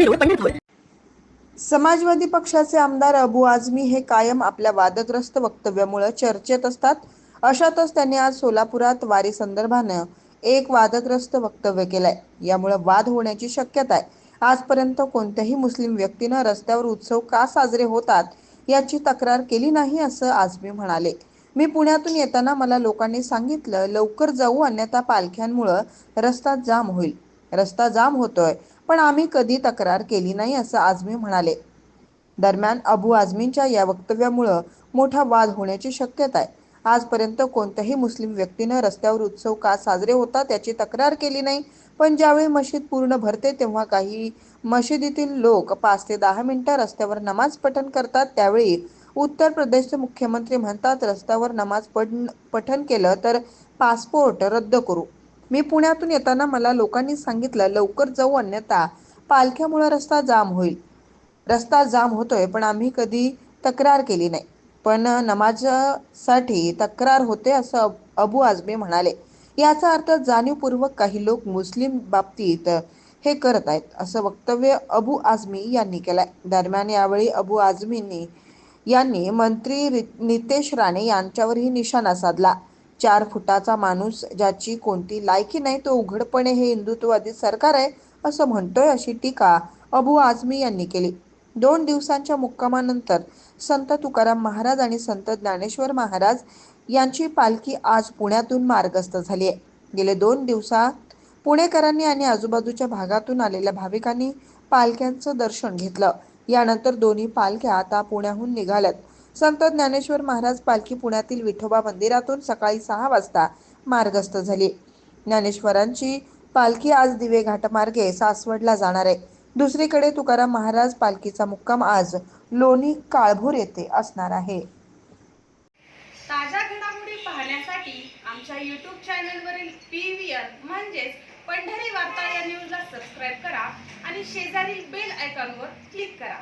टाकळी पंढरपूर समाजवादी पक्षाचे आमदार अबू आझमी हे कायम आपल्या वादग्रस्त वक्तव्यामुळे चर्चेत असतात. अशातच त्यांनी आज सोलापुरात वारी संदर्भानं एक वादग्रस्त वक्तव्य केलंय. यामुळे वाद होण्याची शक्यता आहे. आजपर्यंत कोणत्याही मुस्लिम व्यक्तीनं रस्त्यावर उत्सव का साजरे होतात याची तक्रार केली नाही असं आझमी म्हणाले. मी पुण्यातून येताना मला लोकांनी सांगितलं लवकर जाऊ अन्यथा पालख्यांमुळं रस्ता जाम होईल. रस्ता जाम होतोय. पण आम्ही कधी तक्रार केली नाही असं आझमी म्हणाले. दरम्यान अबू आझमींच्या या वक्तव्यामुळं मोठा वाद होण्याची शक्यता आहे आजपर्यंत कोणत्याही मुस्लिम व्यक्तीनं रस्त्यावर उत्सव का साजरे होतात याची तक्रार केली नाही. पण ज्यावेळी मशीद पूर्ण भरते तेव्हा काही मशिदीतील लोक पाच ते दहा मिनिटं रस्त्यावर नमाज पठण करतात. त्यावेळी उत्तर प्रदेशचे मुख्यमंत्री म्हणतात रस्त्यावर नमाज पठण पठण केलं तर पासपोर्ट रद्द करू. मी पुण्यातून येताना मला लोकांनी सांगितलं लवकर जाऊ अन्यथा पालख्यामुळे रस्ता जाम होईल. रस्ता जाम होतोय पण आम्ही कधी तक्रार केली नाही. पण नमाजसाठी तक्रार होते असं अब- अबू आझमी म्हणाले. याचा अर्थ जाणीवपूर्वक काही लोक मुस्लिम बाबतीत हे करत आहेत असं वक्तव्य अबू आझमी यांनी केलंय. दरम्यान यावेळी अबू आझमींनी यांनी मंत्री नितेश राणे यांच्यावरही निशाणा साधला. चार फुटाचा माणूस ज्याची कोणती लायकी नाही तो उघडपणे हे हिंदुत्ववादी सरकार आहे असं म्हणतोय अशी टीका अबू आझमी यांनी केली. दोन दिवसांच्या मुक्कामानंतर संत तुकाराम महाराज आणि संत ज्ञानेश्वर महाराज यांची पालखी आज पुण्यातून मार्गस्थ झाली आहे. गेले दोन दिवसात पुणेकरांनी आणि आजूबाजूच्या भागातून आलेल्या भाविकांनी पालख्यांचं दर्शन घेतलं. यानंतर दोन्ही पालख्या आता पुण्याहून निघाल्यात. संत ज्ञानेश्वर महाराज पालखी पुण्यातील विठोबा मंदिरातून सकाळी सहा वाजता मार्गस्थ झाली. ज्ञानेश्वरांची पालखी आज दिवे घाटमार्गे सासवडला जाणार आहे. दुसरीकडे तुकाराम महाराज पालखीचा मुक्काम आज लोणी काळभोर येथे असणार आहे. ताज्या घडामोडी पाहण्यासाठी आमच्या यूट्यूब चॅनलवरील पी व्ही आर म्हणजेच पंढरी वार्ता या न्यूजला सबस्क्राईब करा आणि शेजारील बेल आयकॉनवर क्लिक करा.